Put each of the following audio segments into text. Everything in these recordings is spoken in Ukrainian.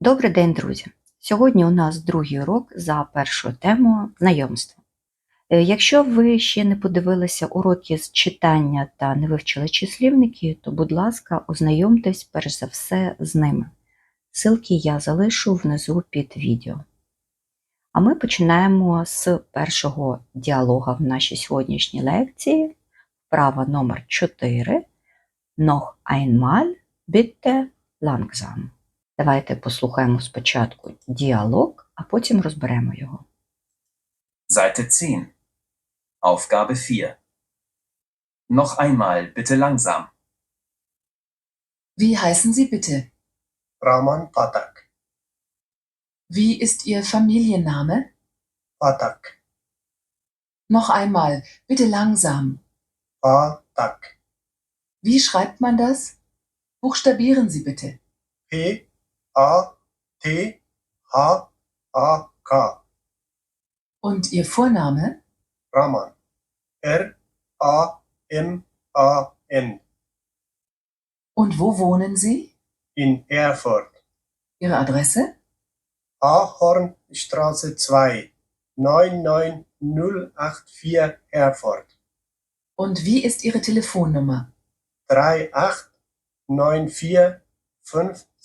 Добрий день, друзі! Сьогодні у нас другий урок за першою темою знайомство. Е, Якщо ви ще не подивилися уроки з читання та не вивчили числівники, то, будь ласка, ознайомтесь перш за все з ними. Ссылки я залишу внизу під відео. А ми починаємо з першого діалога в нашій сьогоднішній лекції. Вправа номер 4. Noch einmal bitte langsam. Давайте послухаємо спочатку діалог, а потім розберемо його. Seite 10. Aufgabe 4. Noch einmal bitte langsam. Wie heißen Sie bitte? Raman Patak. Wie ist Ihr Familienname? Patak. Noch einmal, bitte langsam. Patak. Wie schreibt man das? Buchstabieren Sie bitte. P A T H A K. Und Ihr Vorname? Raman. R A M A N. Und wo wohnen Sie? In Erfurt. Ihre Adresse? Ahornstraße 2. 99084 Erfurt. Und wie ist Ihre Telefonnummer?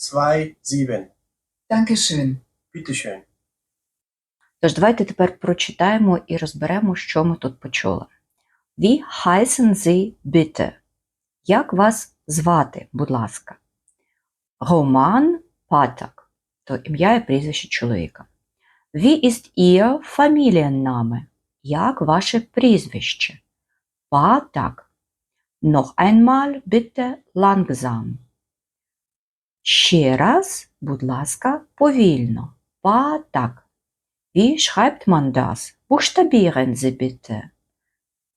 3894527. Dankeschön. Bitteschön. Тож давайте тепер прочитаємо і розберемо, що ми тут почули. Wie heißen Sie bitte? Як вас звати, будь ласка? Роман Патак, то ім'я і прізвище чоловіка. Wie ist Ihr Familienname? Як ваше прізвище? Патак. Noch einmal bitte langsam. Ще раз, будь ласка, повільно. Патак. Wie schreibt man das? Buchstabieren Sie bitte.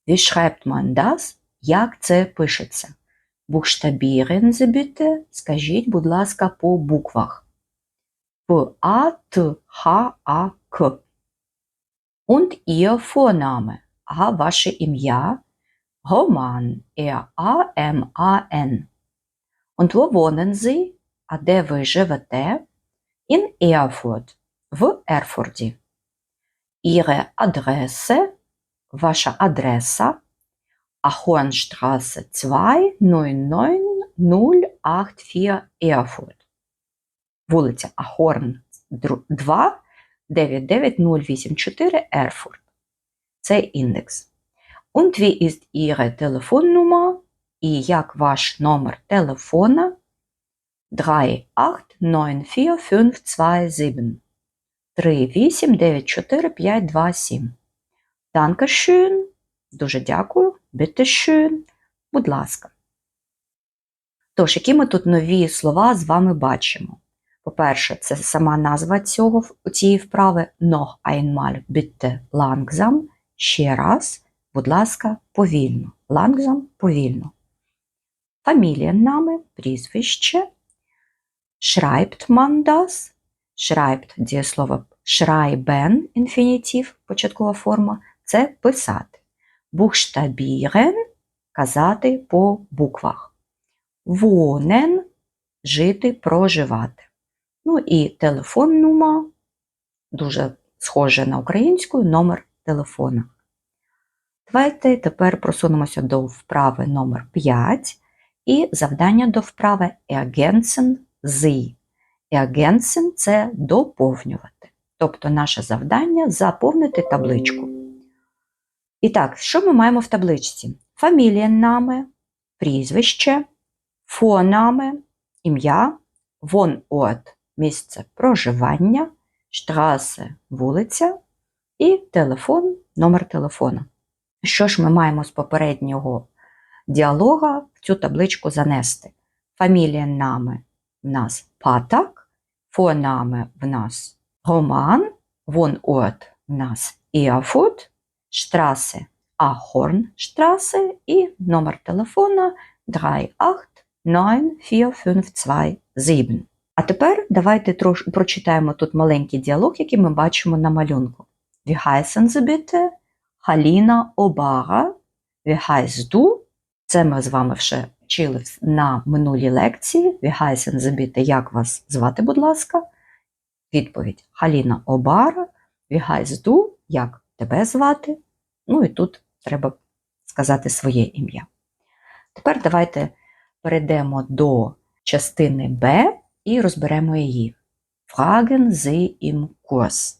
Wie schreibt man das? Як це пишеться? Buchstabieren Sie bitte. Скажіть, будь ласка, по буквах. П, А, Т, Х, А, К. Und Ihr Vorname. А ваше ім'я? Roman. R, A, M, A, N. Und wo wohnen Sie? Де ви живете? В. Ihre Adresse, ваша адреса, Ahornstraße 2, 99084 Erfurt. Вулиця Ахорн 2, 99084 Erfurt. Це індекс. Und wie ist Ihre Telefonnummer? І як ваш номер телефона? 3894527. 3894527. Dankeschön. Дуже дякую. Bitteschön. Будь ласка. Тож, які ми тут нові слова з вами бачимо? По-перше, це сама назва цього, цієї вправи noch einmal bitte langsam. Ще раз, будь ласка, повільно. Langsam – повільно. Фамілія нами, прізвище. Schreibt man das? Schreibt – дієслово schreiben, інфінітив, початкова форма, це писати. Buchstabieren – казати по буквах. Wohnen – жити, проживати. Ну і телефон нума, дуже схоже на українську, номер телефона. Давайте тепер просунемося до вправи номер 5 і завдання до вправи ergänzen Sie. Ergänzen – це доповнювати. Тобто наше завдання заповнити табличку. І так, що ми маємо в табличці? Фамілієнами, прізвище, фонами, ім'я, вонорт – місце проживання, штрасе – вулиця і телефон, номер телефона. Що ж ми маємо з попереднього діалога в цю табличку занести? Фамілієнами в нас Патак, фонами в нас Роман, вонорт в нас Erfurt, штрасе Ahornstraße і номер телефона 3894527. А тепер давайте трош... прочитаємо тут маленький діалог, який ми бачимо на малюнку. Wie heißen Sie bitte? Халіна Обара. Wie heißt du? Це ми з вами вже вчили на минулій лекції. Sie bitte? Як вас звати, будь ласка? відповідь Халіна Обара, du, як тебе звати. Ну і тут треба сказати своє ім'я. Тепер давайте перейдемо до частини Б і розберемо її. Fragen Sie im Kurs.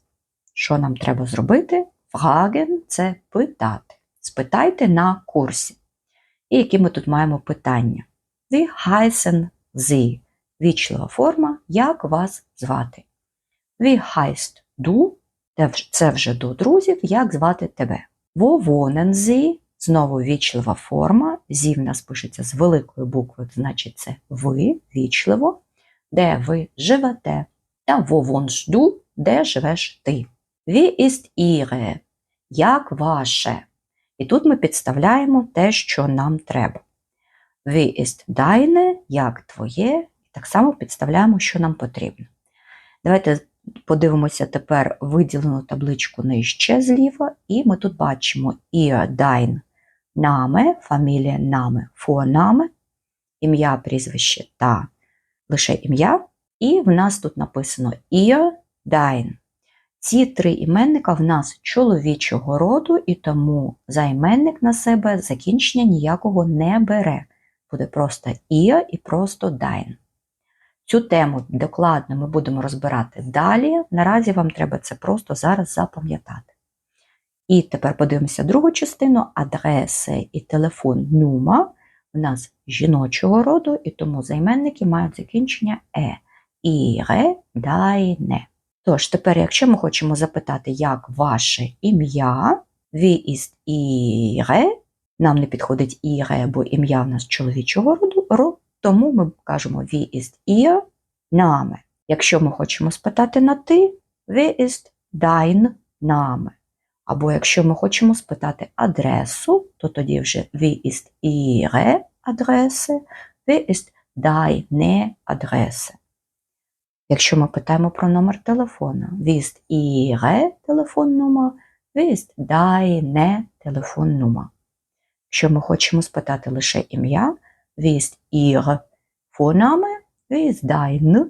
Що нам треба зробити? Fragen – це питати. Спитайте на курсі. І які ми тут маємо питання? Wie heißen Sie? Вічлива форма, як вас звати? Wie heißt du? Це вже до друзів, як звати тебе. Wohnen Sie? Знову вічлива форма. Зі в нас пишеться з великої букви, значить це ви, вічливо. Де ви живете? Та wohnst du? Де живеш ти? Wie ist Ihre? Як ваше? І тут ми підставляємо те, що нам треба. Wie ist deine? Як твоє? І так само підставляємо, що нам потрібно. Давайте подивимося тепер виділену табличку нижче зліва, і ми тут бачимо ihr, dein, Name, фамілія Name, Vorname, ім'я, прізвище та лише ім'я. І в нас тут написано ihr, dein. Ці три іменника в нас чоловічого роду, і тому займенник на себе закінчення ніякого не бере. Буде просто ihr і просто dein. Цю тему докладно ми будемо розбирати далі. Наразі вам треба це просто зараз запам'ятати. І тепер подивимося другу частину: адреси і телефон нума у нас жіночого роду, і тому займенники мають закінчення е. Іре, дайне. Тож, тепер, якщо ми хочемо запитати, як ваше ім'я, wie ist Ihre, нам не підходить Ihre, бо ім'я в нас чоловічого роду, ро- тому ми кажемо wie ist Ihr Name. Якщо ми хочемо спитати на ти, wie ist dein Name. Або якщо ми хочемо спитати адресу, то тоді вже wie ist Ihre Adresse, wie ist deine Adresse. Якщо ми питаємо про номер телефона, wie ist Ihre телефон-номер, wie ist deine телефон-номер. Якщо ми хочемо спитати лише ім'я, ist Ihr Vorname, wie ist dein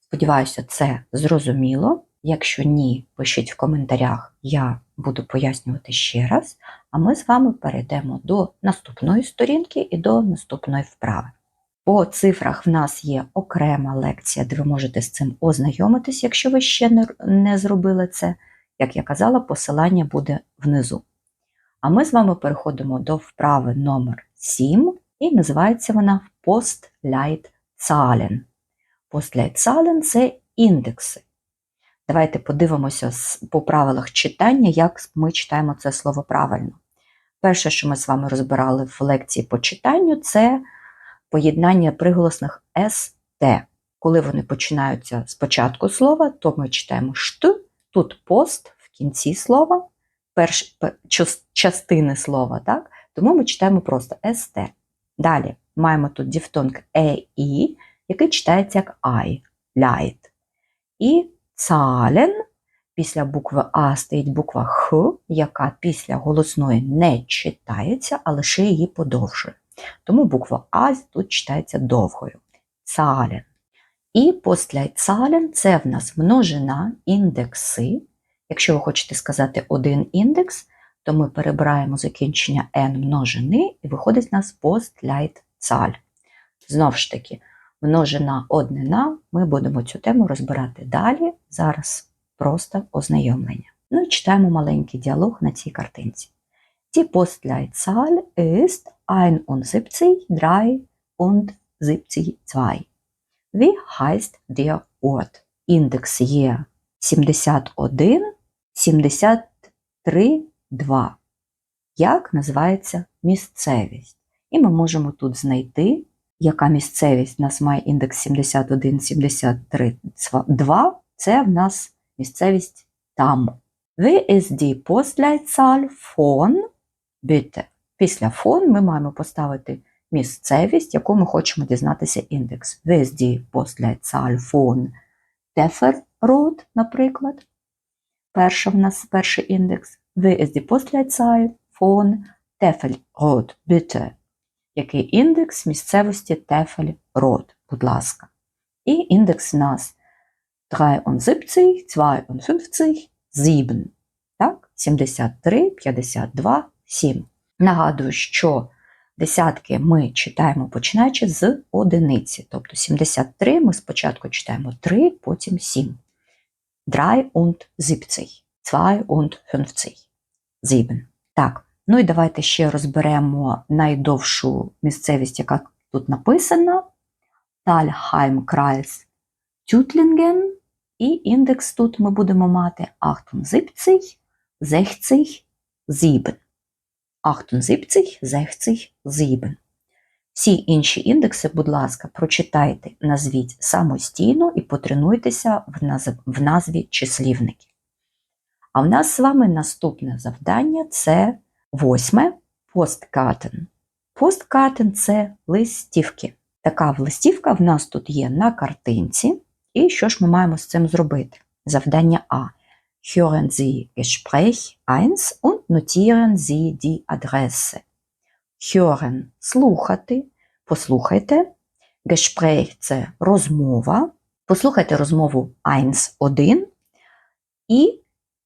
Сподіваюся, це зрозуміло. Якщо ні, пишіть в коментарях, я буду пояснювати ще раз. А ми з вами перейдемо до наступної сторінки і до наступної вправи. По цифрах в нас є окрема лекція, де ви можете з цим ознайомитись, якщо ви ще не, зробили це. Як я казала, посилання буде внизу. А ми з вами переходимо до вправи номер 7 і називається вона Postleitzahlen. Postleitzahlen – це індекси. Давайте подивимося по правилах читання, як ми читаємо це слово правильно. Перше, що ми з вами розбирали в лекції по читанню, це поєднання приголосних «с», «т». Коли вони починаються з початку слова, то ми читаємо «шт», тут «пост» в кінці слова, перш, час- частини слова, так? тому ми читаємо просто «ст». Далі маємо тут дифтонг «е», «і», який читається як «ай», «ляйт». І «цален» після букви А стоїть буква Х, яка після голосної не читається, а лише її подовжує. Тому буква А тут читається довгою. Цален. І після цален це в нас множина індекси. Якщо ви хочете сказати один індекс, то ми перебираємо закінчення n множини і виходить у нас постляйцаль. Знову ж таки, множина однина, ми будемо цю тему розбирати далі. Зараз просто ознайомлення. Ну і читаємо маленький діалог на цій картинці. Die Postleitzahl ist 71 3 und 72. Wie heißt der Ort? Індекс є 71, 73, 2. Як називається місцевість? І ми можемо тут знайти, яка місцевість у нас має індекс 71, 73, 2. Це в нас місцевість там. Wie ist die Postleitzahl von bitte? Після фон ми маємо поставити місцевість, яку ми хочемо дізнатися індекс. Ist die Postleitzahl von Teferrot, наприклад. Перша в нас перший індекс. Ist die Postleitzahl von Teferrot, bitte? Який індекс місцевості Teferrot, будь ласка. І індекс 73, 52, 7. Так, 73, 52, 7. Нагадую, що десятки ми читаємо починаючи з одиниці. Тобто 73 ми спочатку читаємо 3, потім 7. 3 und 70, 2 und 50, 7. Так, ну і давайте ще розберемо найдовшу місцевість, яка тут написана. Тальхайм-Крайс Тютлінген. І індекс тут ми будемо мати 78, 60, 7. 78, 60, 7. Всі інші індекси, будь ласка, прочитайте, назвіть самостійно і потренуйтеся в, назв... в назві числівників. А в нас з вами наступне завдання це восьме посткартен. Посткартен це листівки. Така листівка в нас тут є на картинці. І що ж ми маємо з цим зробити? Завдання А. Hören Sie Gespräch 1 und notieren Sie die Adresse. Hören – слухати, послухайте. Gespräch – це розмова. Послухайте розмову 1, 1. І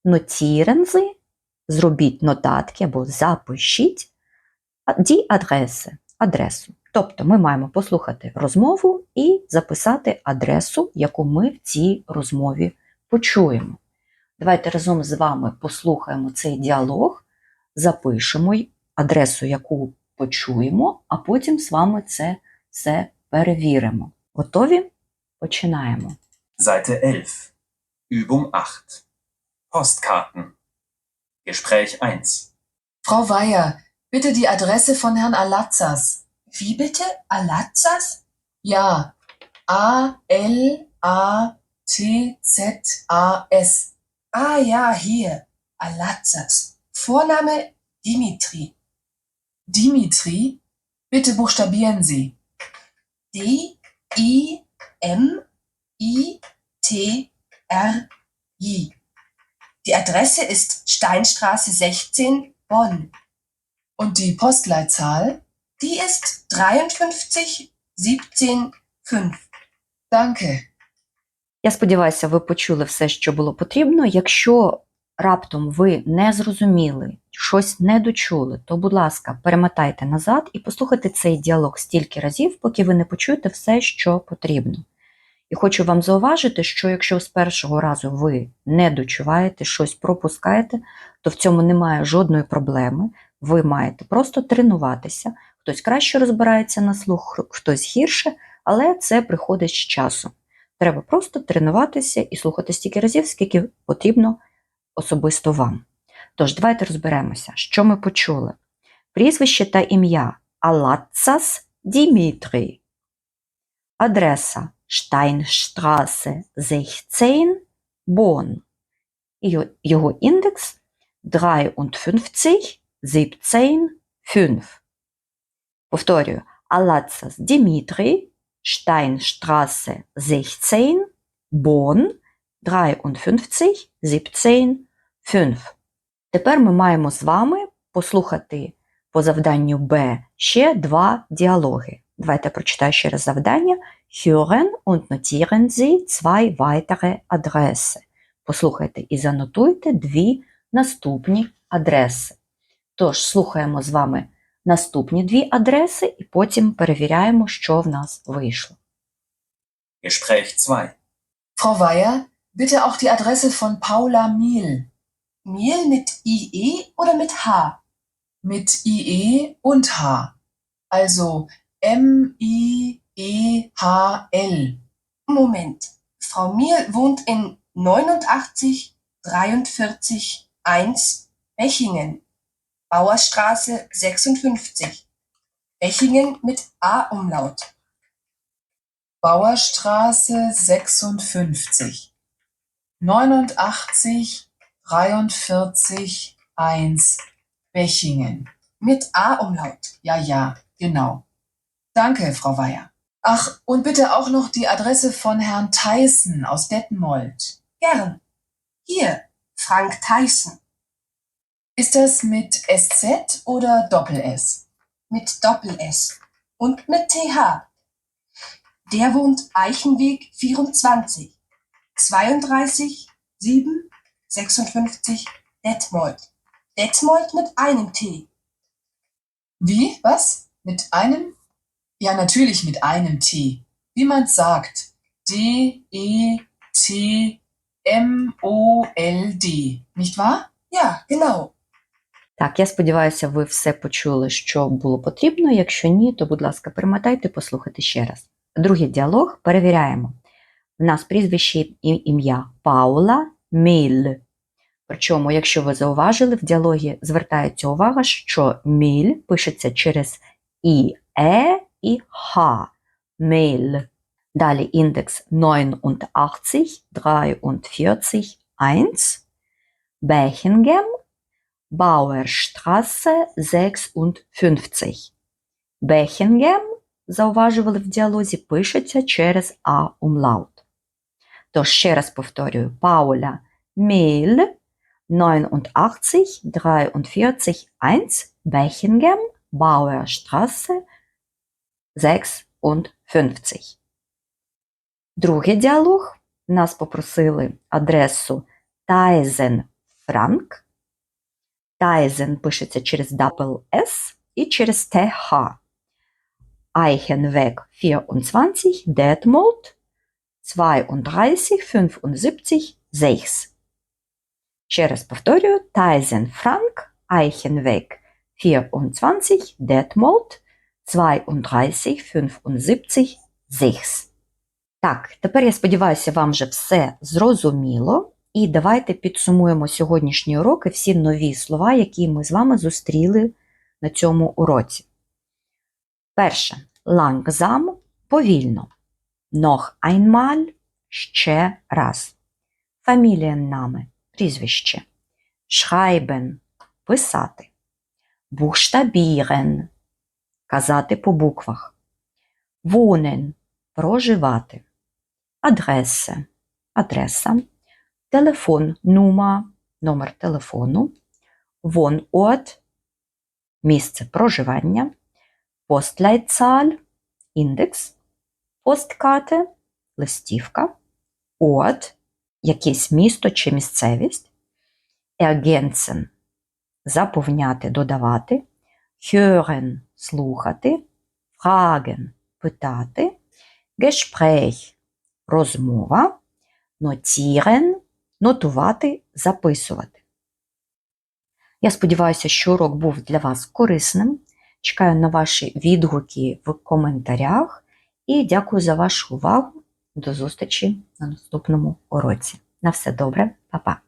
notieren Sie – зробіть нотатки або запишіть die Adresse – адресу. Тобто ми маємо послухати розмову і записати адресу, яку ми в цій розмові почуємо. Давайте разом з вами послухаємо цей діалог, запишемо адресу, яку почуємо, а потім з вами це все перевіримо. Готові? Починаємо. Seite 11. Übung 8. Postkarten. Gespräch 1. Frau Weyer, bitte die Adresse von Herrn Alazzas. Wie bitte? Alazzas? Ja. A-L-A-T-Z-A-S. Ah ja, hier. Alazzas. Vorname Dimitri. Dimitri? Bitte buchstabieren Sie. D-I-M-I-T-R-I. Die Adresse ist Steinstraße 16, Bonn. Und die Postleitzahl? Die ist 53 17 5. Danke. Я сподіваюся, ви почули все, що було потрібно. Якщо раптом ви не зрозуміли, щось не дочули, то, будь ласка, перемотайте назад і послухайте цей діалог стільки разів, поки ви не почуєте все, що потрібно. І хочу вам зауважити, що якщо з першого разу ви не дочуваєте, щось пропускаєте, то в цьому немає жодної проблеми. Ви маєте просто тренуватися. Хтось краще розбирається на слух, хтось гірше, але це приходить з часом. Треба просто тренуватися і слухати стільки разів, скільки потрібно особисто вам. Тож, давайте розберемося, що ми почули. Прізвище та ім'я Алацас Дімітрій. Адреса Штайнштрасе 16, Бонн. І Його індекс 53 17 5. Повторюю, Алацас Дімітрій, Steinstraße 16, Bonn 53 17 5. Тепер ми маємо з вами послухати по завданню Б ще два діалоги. Давайте прочитаю ще раз завдання. Hören und notieren Sie zwei weitere Adresse. Послухайте і занотуйте дві наступні адреси. Тож, слухаємо з вами наступні дві адреси і потім перевіряємо, що в нас вийшло. Gespräch 2. Frau Weyer, bitte auch die Adresse von Paula Miel. Miel mit IE oder mit H? Mit IE und H. Also M-I-E-H-L. Moment. Frau Miel wohnt in 89 43 1 Bechingen. Bauerstraße 56. Bechingen mit A-Umlaut. Bauerstraße 56. 89 43 1 Bechingen. Mit A-Umlaut. Ja, ja, genau. Danke, Frau Weyer. Ach, und bitte auch noch die Adresse von Herrn Theissen aus Detmold. Gern. Hier, Frank Theissen. Ist das mit SZ oder Doppel-S? Mit Doppel-S. Und mit TH. Der wohnt Eichenweg 24. 32, 7, 56, Detmold. Detmold mit einem T. Wie? Was? Mit einem? Ja, natürlich mit einem T. Wie man sagt. D, E, T, M, O, L, D. Nicht wahr? Ja, genau. Так, я сподіваюся, ви все почули, що було потрібно. Якщо ні, то, будь ласка, перемотайте, послухайте ще раз. Другий діалог перевіряємо. У нас прізвище і ім'я Паула Міль. Причому, якщо ви зауважили, в діалогі звертається увага, що міль пишеться через і, е і х. Міль. Далі індекс 89, 43, 1. Бехінгем Bauerstraße 56. Бехінгем, зауважували в діалозі, пишеться через А умлаут. Тож ще раз повторюю: Пауля Міль 89 43 1 Бехінгем Bauerstraße 56. Другий діалог. Нас попросили адресу Тайзен Франк. Тайзен пишеться через double S і через TH. Eichenweg 24, Detmold 32, 75, 6. Ще раз повторюю, Тайзен Франк, Eichenweg 24, Detmold 32, 75, 6. Так, тепер я сподіваюся, вам вже все зрозуміло. І давайте підсумуємо сьогоднішні уроки, всі нові слова, які ми з вами зустріли на цьому уроці. Перше. Langsam – повільно. Noch einmal – ще раз. Фамілієннаме – прізвище. Schreiben – писати. Buchstabieren – казати по буквах. Wohnen – проживати. Адреса – адреса телефон нума, номер телефону, Wohnort – місце проживання, Postleitzahl – індекс, Postkarte – листівка, Ort – якесь місто чи місцевість, Ergänzen – заповняти, додавати, Hören – слухати, Fragen – питати, Gespräch – розмова, Notieren – нотувати, записувати. Я сподіваюся, що урок був для вас корисним. Чекаю на ваші відгуки в коментарях і дякую за вашу увагу. До зустрічі на наступному уроці. На все добре, Па-па!